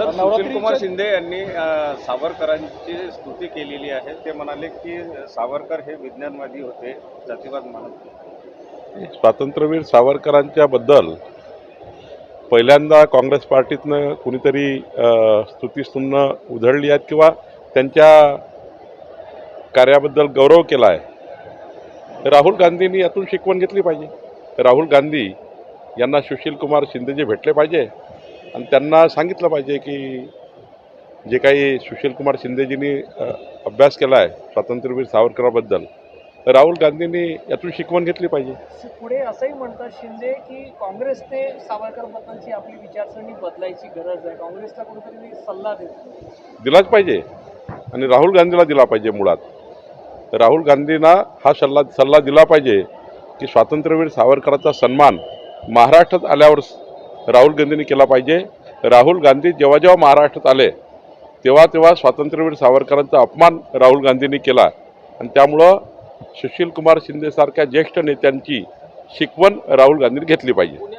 Sir Sushil Kumar Shinde यांनी सावरकरांची स्तुती केलेली आहे. ते म्हणाले की सावरकर हे विज्ञानवादी होते जातीवाद मानत. स्वातंत्र्यवीर सावरकरांच्या बद्दल पहिल्यांदा काँग्रेस पार्टीतनं कुणीतरी अ, स्तुतीस्तुन्न उधळली आहेत किंवा त्यांच्या कार्याबद्दल गौरव केला आहे राहुल गांधींनी यातून शिकवण घेतली पाहिजे. राहुल गांधी यांना सुशील कुमार शिंदेजे भेटले पाहिजे. आणि त्यांना सांगितलं पाहिजे की जे काही सुशील कुमार शिंदेजींनी अभ्यास केला आहे स्वातंत्र्यवीर सावरकराबद्दल राहुल गांधींनी यातून शिकवण घेतली पाहिजे. पुढे असंही म्हणतात शिंदे की काँग्रेसने सावरकर बद्दलची आपली विचारसरणी बदलायची गरज आहे. काँग्रेसला कुठेतरी सल्ला देतो दिलाच पाहिजे. आणि राहुल गांधीला दिला पाहिजे मुळात. राहुल गांधींना हा सल्ला सल्ला दिला पाहिजे की स्वातंत्र्यवीर सावरकरांचा सन्मान महाराष्ट्रात आल्यावर राहुल गांधींनी केला पाहिजे. राहुल गांधी जेव्हा जेव्हा महाराष्ट्रात आले तेव्हा तेव्हा स्वातंत्र्यवीर सावरकरांचा अपमान राहुल गांधींनी केला. आणि त्यामुळं सुशीलकुमार शिंदेसारख्या ज्येष्ठ नेत्यांची शिकवण राहुल गांधींनी घेतली पाहिजे.